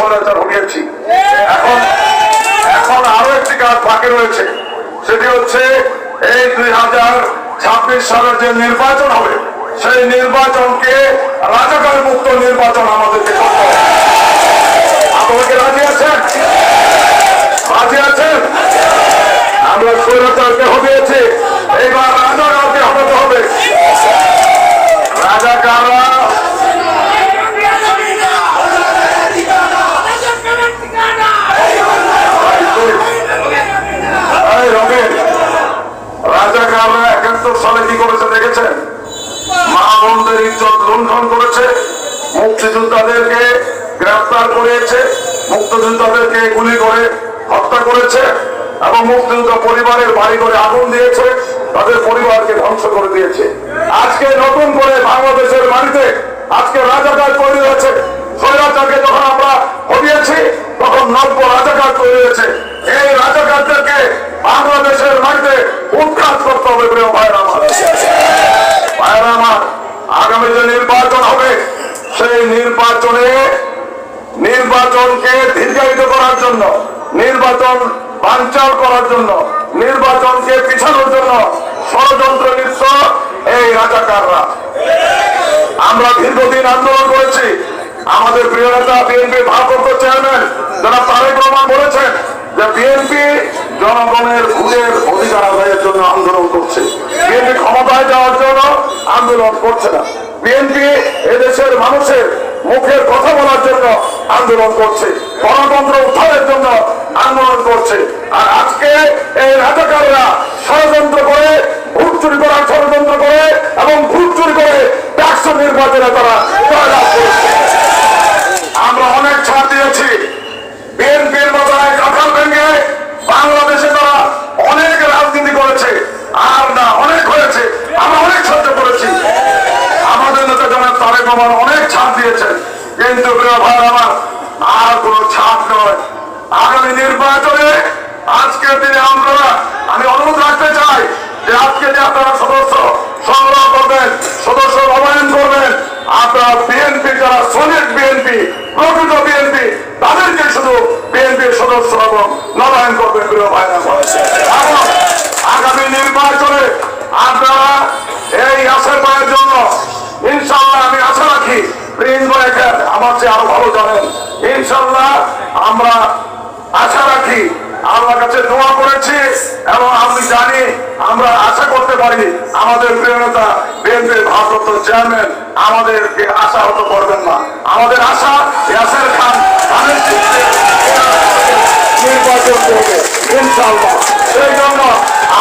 স্বৈরাচার এখন এখন আরও একটি কাজ বাকি রয়েছে। সেটি হচ্ছে এই দুই হাজার ছাব্বিশ সালের যে নির্বাচন হবে, সেই নির্বাচনকে রাজকার মুক্ত নির্বাচন আমাদেরকে করতে হবে আপনারা কি রাজি আছেন রাজি আছেন আমরা স্বৈরাচারকে হটিয়েছি এইবার রাজাকারকে হটাতে হবে রাজাকাররা এই রবিন রাজাকাররা একাত্তর সালে কি করেছে দেখেছেন মা বোনদের লুণ্ঠন করেছে, মুক্তিযোদ্ধাদেরকে গ্রেফতার করিয়েছে, মুক্তিযোদ্ধাদেরকে গুলি করে হত্যা করেছে এবং মুক্তিযোদ্ধা পরিবারের বাড়ি করে আগুন দিয়েছে, তাদের পরিবারকে ধ্বংস করে দিয়েছে। আজকে নতুন করে বাংলাদেশের মাটিতে আজকে রাজাকার তৈরি হয়েছে। স্বৈরাচারকে যখন আমরা হটিয়েছি, তখন নব্য রাজাকার তৈরি হয়েছে। এই রাজাকারদেরকে বাংলাদেশের মাটিতে উৎখাত করতে হবে প্রিয় ভাইয়ের আমার ভাইয়ের আমার আগামী যে নির্বাচন হবে সেই নির্বাচনে নির্বাচনকে দীর্ঘায়িত করার জন্য, নির্বাচন বাঞ্চাল করার জন্য, নির্বাচনকে পিছানোর জন্য ষড়যন্ত্র লিপ্ত এই রাজাকাররা। আমরা দীর্ঘদিন আন্দোলন করেছি। আমাদের প্রিয় নেতা বিএনপি ভারপ্রাপ্ত চেয়ারম্যান যারা তারেক রহমান বলেছেন যে বিএনপি জনগণের ভোটের অধিকার আদায়ের জন্য আন্দোলন করছে। বিএনপি ক্ষমতায় যাওয়ার জন্য আন্দোলন করছে না। বিএনপি এদেশের মানুষের মুখের কথা বলার জন্য আন্দোলন করছে। গণতন্ত্র উদ্ধারের জন্য আন্দোলন করছে। আর আজকে এই রাজাকাররা ষড়যন্ত্র করে ভোট চুরি করার ষড়যন্ত্র করে এবং ভোট চুরি করে ট্যাক্স নির্বাচনে তারা জয়লাভ করেছে আমরা অনেক ছাড় দিয়েছি বিএনপির মাথায় কাঁঠাল ভেঙে বাংলাদেশে তারা অনেক রাজনীতি করেছে আর না অনেক হয়েছে আমরা অনেক সহ্য করেছি আমাদের নেতা জনাব তারেক রহমান অনেক ছাড় দিয়েছেন কিন্তু আমার আর কোন ছাড় নয়। আগামী নির্বাচনে আজকের দিনে আমরা, আমি অনুরোধ রাখতে চাই যে আজকে যে আপনারা সদস্য সংগ্রহ করবেন, সদস্য নবায়ন করবেন, আপনারা বিএনপি, যারা সলিড বিএনপি, প্রকৃত বিএনপি, তাদেরকে শুধু বিএনপির সদস্য এবং নবায়ন করবেন, প্রিয় ভাইরা। আমার চেয়ে আরও ভালো জানেন। ইনশাল্লাহ আমরা আশা রাখি আল্লাহ কাছে দোয়া করেছি এবং আমি জানি আমরা আশা করতে পারি আমাদের প্রিয়তা বিএনপির ভারপ্রাপ্ত চেয়ারম্যান আমাদেরকে আশা হতে করবেন না। আমাদের আশা ইয়াসের খান খানের নির্বাচন সেই জন্য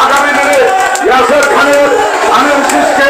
আগামী দিনে ইয়াসের খানের খানের শীষকে